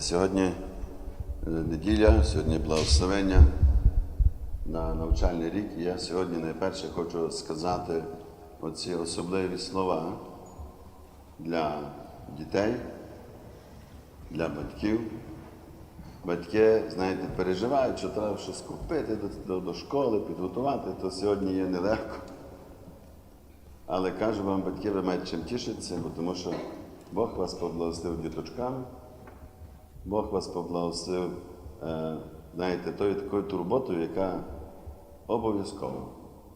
Сьогодні е, неділя, сьогодні благословення на навчальний рік. Я сьогодні найперше хочу сказати оці особливі слова для дітей, для батьків. Батьки, знаєте, переживають, що треба щось купити до, до, школи, підготувати, то сьогодні є нелегко. Але кажу вам, батьки, ви маєте чим тішитися, тому що Бог вас поблагословив діточками, Бог вас поблагословив, е, знаєте, тою такою турботою, яка обов'язково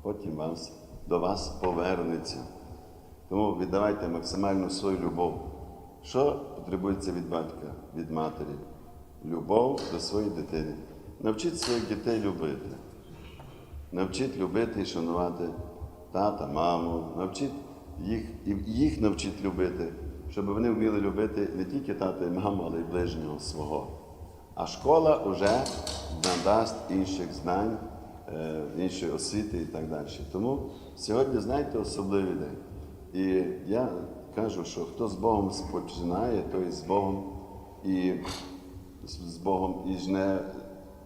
потім вас, до вас повернеться. Тому віддавайте максимальну свою любов. Що потребується від батька, від матері? Любов до своєї дитини. Навчіть своїх дітей любити. Навчіть любити і шанувати тата, маму, навчіть їх, і їх навчіть любити, щоб вони вміли любити не тільки тата і маму, але й ближнього свого. А школа вже надасть інших знань, е, іншої освіти і так далі. Тому сьогодні, знаєте, особливий день. І я кажу, що хто з Богом починає, той з Богом і з Богом і жне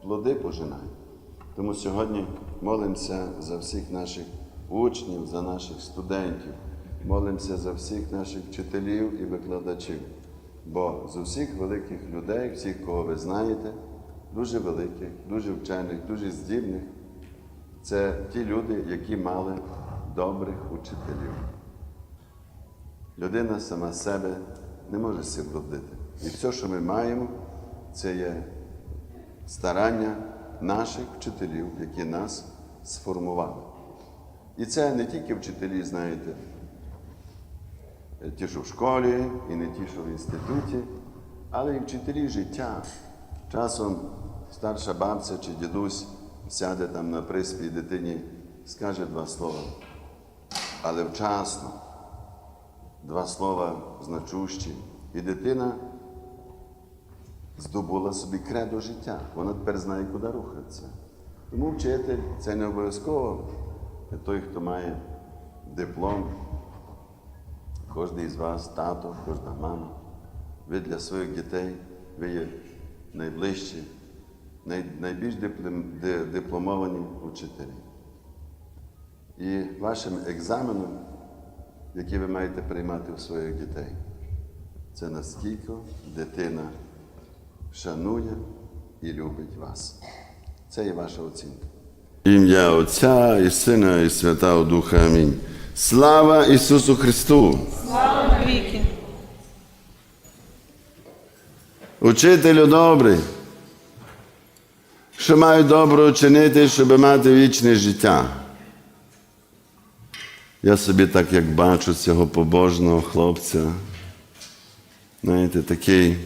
плоди пожинає. Тому сьогодні молимося за всіх наших учнів, за наших студентів, молимося за всіх наших вчителів і викладачів. Бо з усіх великих людей, всіх, кого ви знаєте, дуже великих, дуже вчених, дуже здібних, це ті люди, які мали добрих учителів. Людина сама себе не може себе. І все, що ми маємо, це є старання наших вчителів, які нас сформували. І це не тільки вчителі, знаєте, ті, що в школі, і не ті, що в інституті, але і вчителі життя. Часом старша бабця чи дідусь сяде там на приспі дитині, скаже два слова, але вчасно, два слова значущі, і дитина здобула собі кредо життя. Вона тепер знає, куди рухатися. Тому вчитель це не обов'язково той, хто має диплом. Кожен із вас, тато, кожна мама. Ви для своїх дітей, ви є найближчі, най, найбільш дипломовані учителі. І вашим екзаменом, який ви маєте приймати у своїх дітей, це наскільки дитина шанує і любить вас. Це є ваша оцінка. Ім'я Отця і Сина, і Святого Духа. Амінь. Слава Ісусу Христу! Слава навіки! Учителю добрий, що маю добро чинити, щоб мати вічне життя. Я собі так як бачу цього побожного хлопця. Знаєте, такий.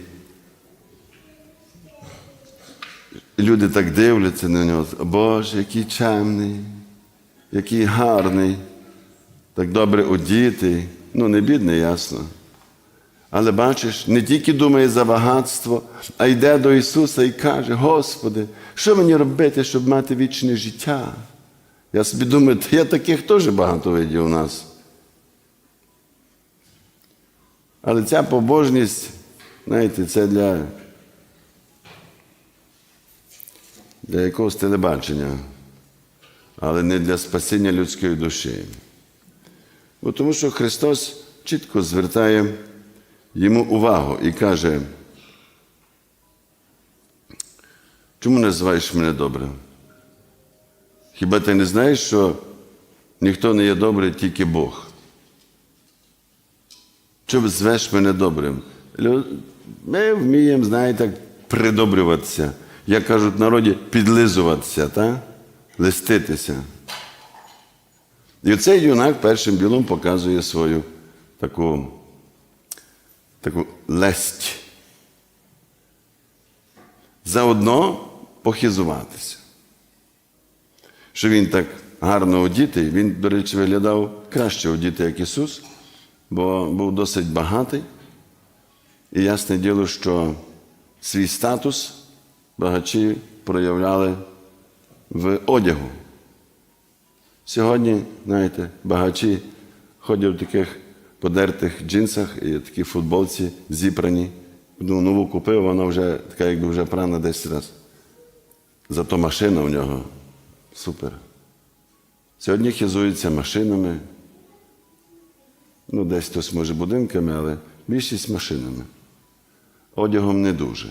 Люди так дивляться на нього. Боже, який чемний, який гарний, так добре одітий. Ну, не бідний, ясно. Але бачиш, не тільки думає за багатство, а йде до Ісуса і каже: Господи, що мені робити, щоб мати вічне життя? Я собі думаю, та я таких теж багато видів у нас. Але ця побожність, знаєте, це для, для якогось телебачення, але не для спасіння людської душі. Бо тому що Христос чітко звертає йому увагу і каже, чому називаєш мене добрим? Хіба ти не знаєш, що ніхто не є добрий, тільки Бог? Чому звеш мене добрим? Ми вміємо, знаєте, придобрюватися. Як кажуть в народі, підлизуватися, та? листитися. І цей юнак першим білом показує свою таку, таку лесть. Заодно похизуватися. Що він так гарно одітий, він, до речі, виглядав краще одітий, як Ісус, бо був досить багатий. І ясне діло, що свій статус багачі проявляли в одягу. Сьогодні, знаєте, багачі ходять в таких подертих джинсах і такій футболці зібрані. одну нову купив, вона вже така, якби вже прана 10 разів. Зато машина у нього супер. Сьогодні хизуються машинами. Ну, десь хтось може будинками, але більшість машинами. Одягом не дуже.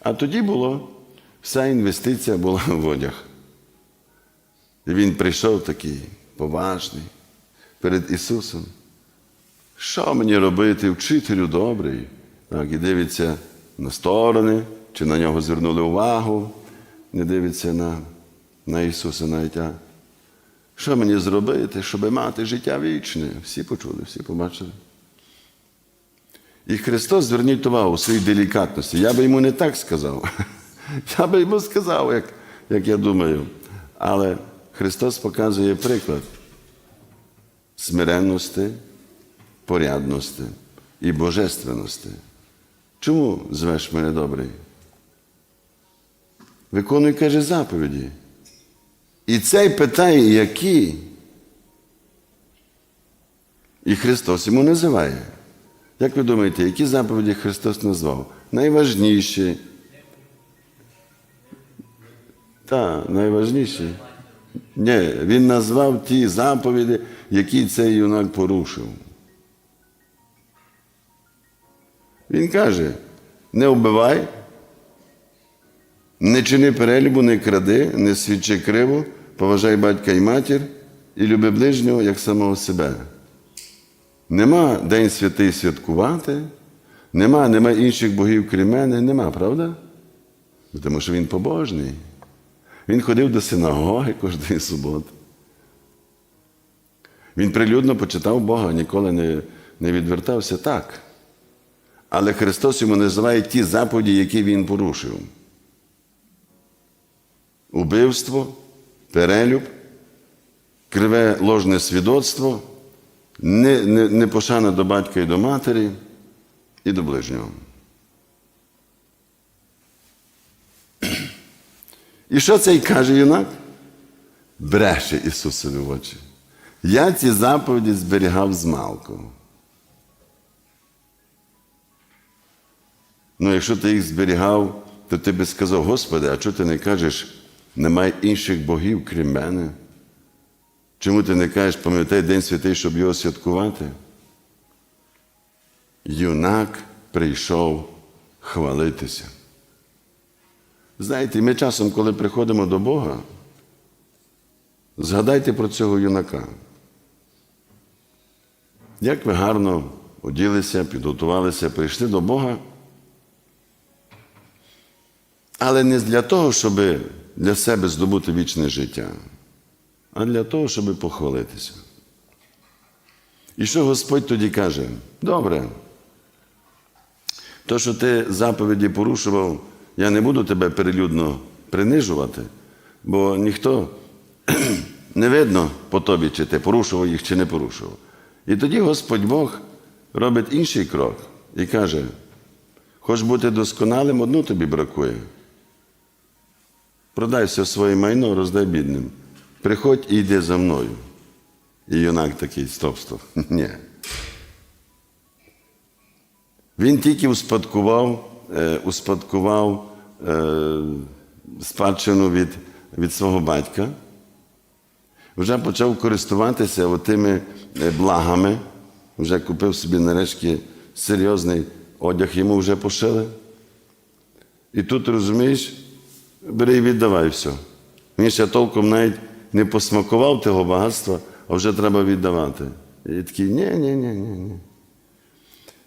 А тоді було, вся інвестиція була в одяг. І він прийшов такий поважний перед Ісусом. Що мені робити, вчителю добрий? Так, і дивиться на сторони, чи на нього звернули увагу, не дивиться на, на Ісуса навіть. А що мені зробити, щоб мати життя вічне? Всі почули, всі побачили. І Христос, зверніть увагу у своїй делікатності. Я би йому не так сказав. Я би йому сказав, як, як я думаю. Але Христос показує приклад смиренності, порядності і божественності. Чому звеш мене добрий? Виконуй, каже, заповіді. І цей питає, які. І Христос йому називає. Як ви думаєте, які заповіді Христос назвав? Найважніші. Так, найважніші. Ні, Він назвав ті заповіді, які цей юнак порушив. Він каже: не вбивай, не чини перелюбу, не кради, не свідчи криво, поважай батька і матір і люби ближнього як самого себе. Нема День святий святкувати, нема, нема інших богів крім мене, нема, правда? Тому що він побожний. Він ходив до синагоги кожної суботи. Він прилюдно почитав Бога, ніколи не, не відвертався так. Але Христос йому називає ті заповіді, які він порушив. Убивство, перелюб, криве ложне свідоцтво, не, не, до батька і до матері, і до ближнього. І що цей каже юнак? Бреше Ісусові в очі. Я ці заповіді зберігав з малку. Ну, якщо ти їх зберігав, то ти би сказав, Господи, а чого ти не кажеш, немає інших богів, крім мене? Чому ти не кажеш, пам'ятай День святий, щоб його святкувати? Юнак прийшов хвалитися. Знаєте, ми часом, коли приходимо до Бога, згадайте про цього юнака. Як ви гарно оділися, підготувалися, прийшли до Бога. Але не для того, щоб для себе здобути вічне життя, а для того, щоб похвалитися. І що Господь тоді каже? Добре, то, що ти заповіді порушував, я не буду тебе перелюдно принижувати, бо ніхто не видно по тобі, чи ти порушував їх, чи не порушував. І тоді Господь Бог робить інший крок і каже: хоч бути досконалим, одну тобі бракує. Продай все своє майно, роздай бідним. Приходь і йди за мною. І юнак такий, стоп, стоп. Ні. Він тільки успадкував, е, успадкував спадщину від, від свого батька, вже почав користуватися тими благами, вже купив собі нарешті серйозний одяг, йому вже пошили. І тут, розумієш, бери і віддавай все. Він ще толком навіть не посмакував того багатства, а вже треба віддавати. І такий, ні, ні, ні, ні, ні.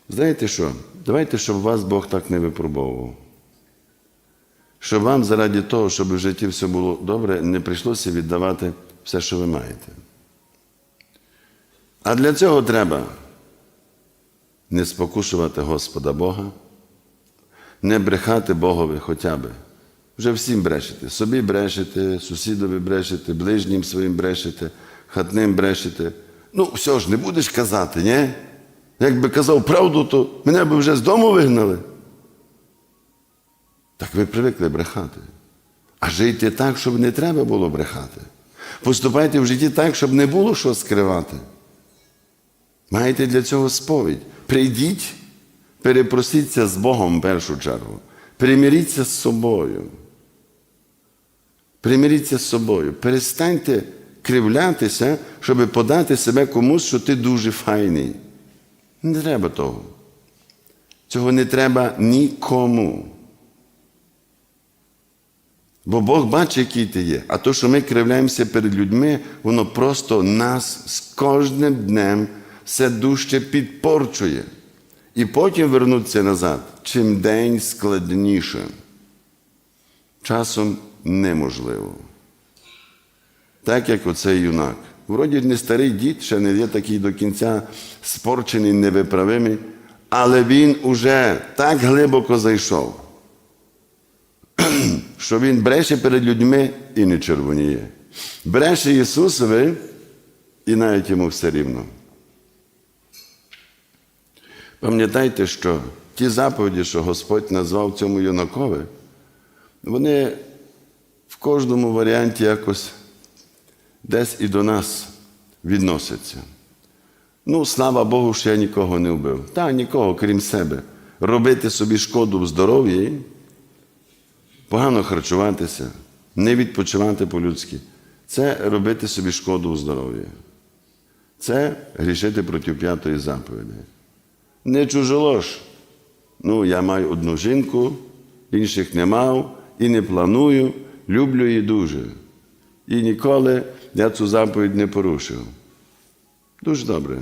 Знаєте що? Давайте, щоб вас Бог так не випробовував. Щоб вам заради того, щоб в житті все було добре, не прийшлося віддавати все, що ви маєте. А для цього треба не спокушувати Господа Бога, не брехати Богові хоча би. Вже всім брешете. Собі брешете, сусідові брешете, ближнім своїм брешете, хатним брешете. Ну, все ж, не будеш казати, ні? Якби казав правду, то мене б вже з дому вигнали. Так ви привикли брехати. А жийте так, щоб не треба було брехати. Поступайте в житті так, щоб не було що скривати. Маєте для цього сповідь. Прийдіть, Перепросіться з Богом в першу чергу. Примиріться з собою. Примиріться з собою. Перестаньте кривлятися, щоб подати себе комусь, що ти дуже файний. Не треба того. Цього не треба нікому. Бо Бог бачить, який ти є. А то, що ми кривляємося перед людьми, воно просто нас з кожним днем все дужче підпорчує. І потім вернутися назад, чим день складніше. Часом неможливо. Так як оцей юнак. Вроді не старий дід, ще не є такий до кінця спорчений, невиправимий, але він уже так глибоко зайшов, що він бреше перед людьми і не червоніє. Бреше Ісусові, і навіть йому все рівно. Пам'ятайте, що ті заповіді, що Господь назвав цьому юнакові, вони в кожному варіанті якось десь і до нас відносяться. Ну, слава Богу, що я нікого не вбив. Та нікого, крім себе. Робити собі шкоду в здоров'ї, погано харчуватися, не відпочивати по-людськи. Це робити собі шкоду в здоров'ї. Це грішити проти п'ятої заповіді. Не чужолож. Ну, я маю одну жінку, інших не мав і не планую, люблю її дуже. І ніколи я цю заповідь не порушив. Дуже добре.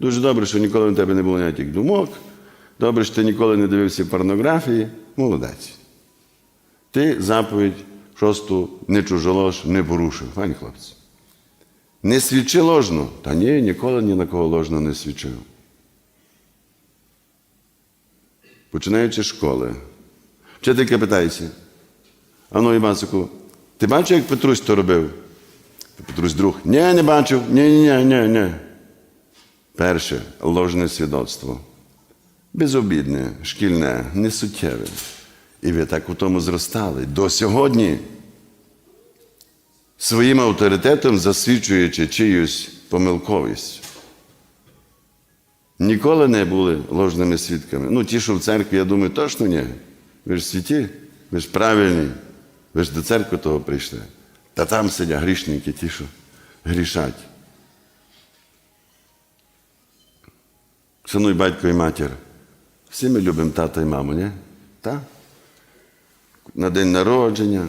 Дуже добре, що ніколи на тебе не було ніяких думок. Добре, що ти ніколи не дивився порнографії. Молодець. Ти заповідь шосту не чужолож не порушив. Пані хлопці. Не свідчи ложно. Та ні, ніколи ні на кого ложно не свідчив. Починаючи з школи. Вчителька питається. Ану, Івасику, ти бачив, як Петрусь то робив? Петрусь друг. Ні, не бачив. Ні, ні, ні, ні. Перше ложне свідоцтво. Безобідне, шкільне, несуттєве. І ви так у тому зростали. До сьогодні, своїм авторитетом засвідчуючи чиюсь помилковість. Ніколи не були ложними свідками. Ну, ті, що в церкві, я думаю, точно ні. Ви ж святі, ви ж правильні, ви ж до церкви того прийшли. Та там сидять грішники, ті, що грішать. Шануй батько і матір. Всі ми любимо тата і маму, ні? Так? На день народження,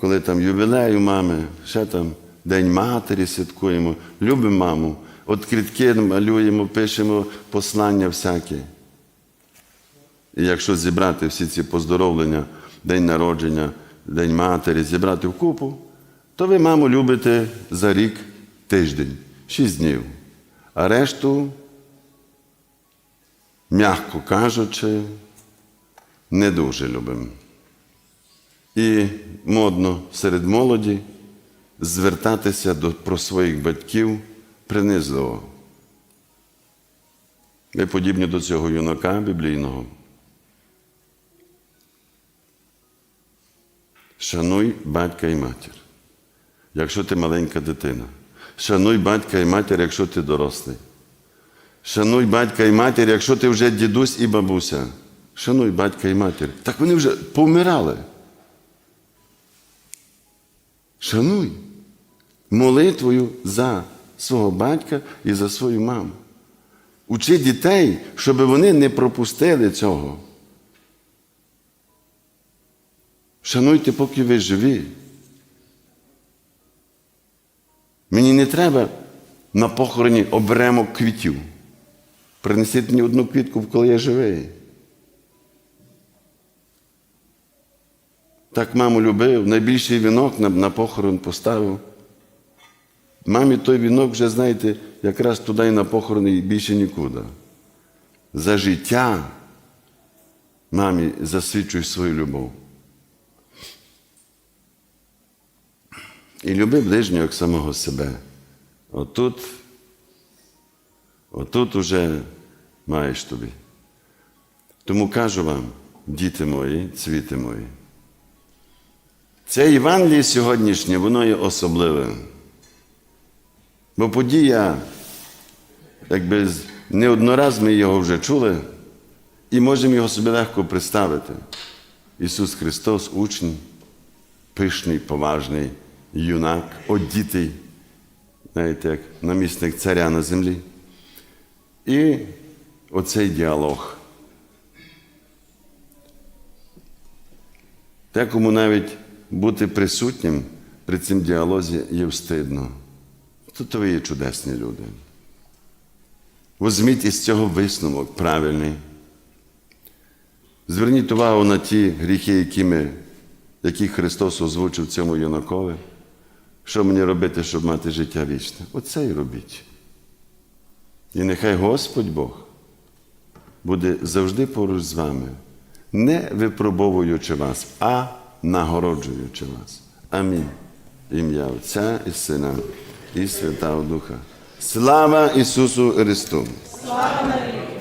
коли там ювілей у мами, ще там День матері святкуємо, любимо маму, откритки малюємо, пишемо послання всякі. І якщо зібрати всі ці поздоровлення, День народження, День матері, зібрати в купу, то ви маму любите за рік тиждень, шість днів. А решту, м'яко кажучи, не дуже любимо. І модно серед молоді звертатися до, про своїх батьків принизливо. Ви подібні до цього юнака біблійного. Шануй батька і матір, якщо ти маленька дитина. Шануй батька і матір, якщо ти дорослий. Шануй батька і матір, якщо ти вже дідусь і бабуся. Шануй батька і матір. Так вони вже повмирали. Шануй молитвою за свого батька і за свою маму. Учи дітей, щоб вони не пропустили цього. Шануйте, поки ви живі. Мені не треба на похороні обремок квітів. Принесіть мені одну квітку, коли я живий. Так маму любив, найбільший вінок на, похорон поставив. Мамі той вінок вже, знаєте, якраз туди і на похорон і більше нікуди. За життя мамі засвідчуй свою любов. І люби ближнього як самого себе. Отут, отут уже маєш тобі. Тому кажу вам, діти мої, цвіти мої. Це Євангеліє сьогоднішнє, воно є особливе. Бо подія, якби не однораз ми його вже чули, І можемо його собі легко представити. Ісус Христос, учень, пишний, поважний, юнак, одітий, знаєте, як намісник царя на землі. І оцей діалог. Декому навіть бути присутнім при цим діалозі є встидно. Тут ви є чудесні люди. Возьміть із цього висновок правильний. Зверніть увагу на ті гріхи, які, ми, які Христос озвучив цьому юнакові. Що мені робити, щоб мати життя вічне? Оце і робіть. І нехай Господь Бог буде завжди поруч з вами, не випробовуючи вас, а нагороджуючи вас. Амінь. Ім'я Отця і Сина і Святого Духа. Слава Ісусу Христу! Слава Марії!